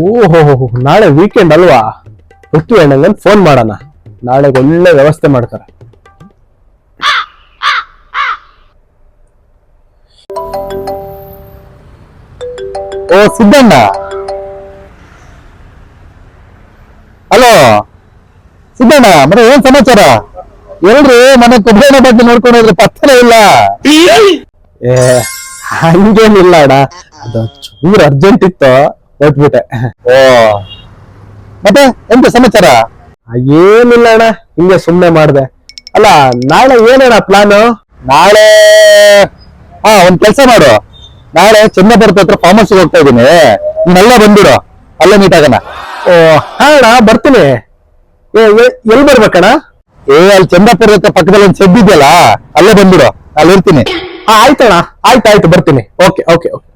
ಓಹೋ ನಾಳೆ ವೀಕೆಂಡ್ ಅಲ್ವಾ? ಅಣ್ಣಂಗನ್ ಫೋನ್ ಮಾಡೋಣ. ನಾಳೆ ಒಳ್ಳೆ ವ್ಯವಸ್ಥೆ ಮಾಡ್ತಾರೆ. ಓ ಸಿದ್ದಣ್ಣ. ಹಲೋ. ಸಿದ್ದಣ್ಣ ಮನೆ ಏನ್ ಸಮಾಚಾರ? ಎಲ್ರು ಮನೆ ಕೊಬ್ಬರಿ ಬಗ್ಗೆ ನೋಡ್ಕೊಂಡು ಹೋದ್ರೆ ಪತ್ತನೇ ಇಲ್ಲ. ಏ ಹಂಗೇನಿಲ್ಲ ಅಣ್ಣ. ಅದು ಚೂರ್ ಅರ್ಜೆಂಟ್ ಇತ್ತು. ಹೊಟ್ಬಿಟ್ಟೆ ಓ. ಮತ್ತೆ ಎಂತ ಸಮಾಚಾರ? ಏನಿಲ್ಲ ಅಣ್ಣ ಹಿಂಗೆ ಸುಮ್ಮನೆ ಮಾಡಿದೆ. ಅಲ್ಲ ನಾಳೆ ಏನಣ್ಣ ಪ್ಲಾನು ನಾಳೆ ಹಾ ಒಂದ್ ಕೆಲಸ ಮಾಡು. ನಾಳೆ ಚನ್ನಪುರದ ಹತ್ರ ಫಾರ್ಮರ್ಸಿಗೆ ಹೋಗ್ತಾ ಇದೀನಿ ನೀನೆಲ್ಲ ಬಂದ್ಬಿಡು. ಅಲ್ಲೇ ಮೀಟ್ ಆಗೋಣ. ಓ ಹಾ ಅಣ್ಣ ಬರ್ತೀನಿ. ಏ ಎಲ್ಲಿ ಬರ್ಬೇಕಣ್ಣ? ಏ ಅಲ್ಲಿ ಚಂದಾಪುರದ ಹತ್ರ ಪಕ್ಕದಲ್ಲಿ ಒಂದು ಸೆಡ್ ಇದೆಯಲ್ಲ ಅಲ್ಲೇ ಬಂದ್ಬಿಡು. ಅಲ್ಲಿ ಇರ್ತೀನಿ. ಹಾ ಆಯ್ತಣ್ಣ. ಆಯ್ತು ಆಯ್ತು ಬರ್ತೀನಿ. ಓಕೆ ಓಕೆ ಓಕೆ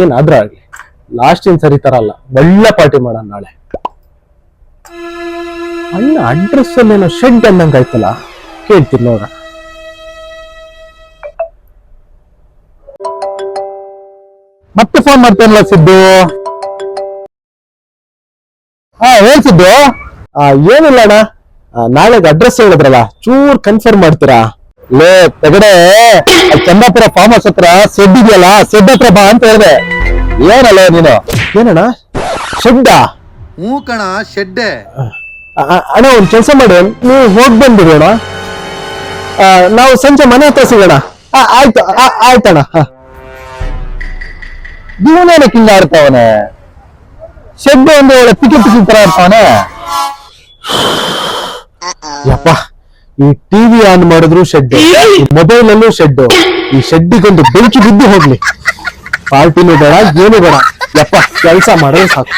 ಏನಾದ್ರೂ ಆಗ್ಲಿ. ಲಾಸ್ಟ್ ಇನ್ ಸರಿ ತರಲ್ಲ. ಒಳ್ಳೆ ಪಾರ್ಟಿ ಮಾಡೋಣ ನಾಳೆ. ಅಣ್ಣ ಅಡ್ರೆಸ್ ಅಲ್ಲೇನೋ ಶೆಡ್ ಅಂದಂಗ ಆಯ್ತಲ್ಲ? ಕೇಳ್ತೀನಿ ನೋಡ ಮತ್ತೆ ಫೋನ್ ಮಾಡ್ತೇನಲ್ಲ ಸಿದ್ದು? ಹಾ ಏನ್ ಸಿದ್ದು. ಏನಿಲ್ಲ ಅಣ್ಣ. ನಾಳೆಗೆ ಅಡ್ರೆಸ್ ಹೇಳಿದ್ರಲ್ಲ, ಚೂರ್ ಕನ್ಫರ್ಮ್ ಮಾಡ್ತೀರಾ? ಲೇ, ತಗಡೆ ಚಂದಾಪುರ ಫಾರ್ಮ್ ಹೌಸ್ ಹತ್ರ ಸೆಡ್ ಇದೆಯಲ್ಲ ಸೆಡ್ ಹತ್ರ ಬಾ ಅಂತ ಹೇಳ್ದೆ. ಏನಲ್ಲ ನೀನು? ಏನಣ್ಣ? ಶೆಡ್ಡ? ಹ್ಞೂ ಕಣ ಶೆಡ್ಡೆ. ಅಣ್ಣ ಒಂದು ಕೆಲಸ ಮಾಡಿ. ನೀವು ಹೋಗಿ ಬಂದ್ಬಿಡಿ ಅಣ್ಣ. ಆ, ನಾವು ಸಂಜೆ ಮನೆ ಹತ್ರ ಸಿಗೋಣ. ಆ, ಆಯ್ತು ಆ, ಆಯ್ತಣ್ಣ. ಇವನೇನ ಕಿಂಗ ಆಡ್ತಾವನೆ? ಶೆಡ್ ಒಂದು ಒಳ್ಳೆ ಪಿಕಿ ಪಿಕಿ ತರ ಆಡ್ತಾವನೆ? ಯಪ್ಪ ಈ ಟಿವಿ ಆನ್ ಮಾಡಿದ್ರು ಶೆಡ್ ಮೊಬೈಲ್ ಅಲ್ಲೂ ಶೆಡ್ ಈ ಶೆಡ್ಡಿಗೊಂದು ಬೆಂಕಿ ಬಿದ್ದು ಹೋಗ್ಲಿ. ಪಾರ್ಟಿನೂ ಬೇಡ ಏನು ಬೇಡ ಯಪ್ಪ ಕೆಲಸ ಮಾಡೋದು ಸಾಕು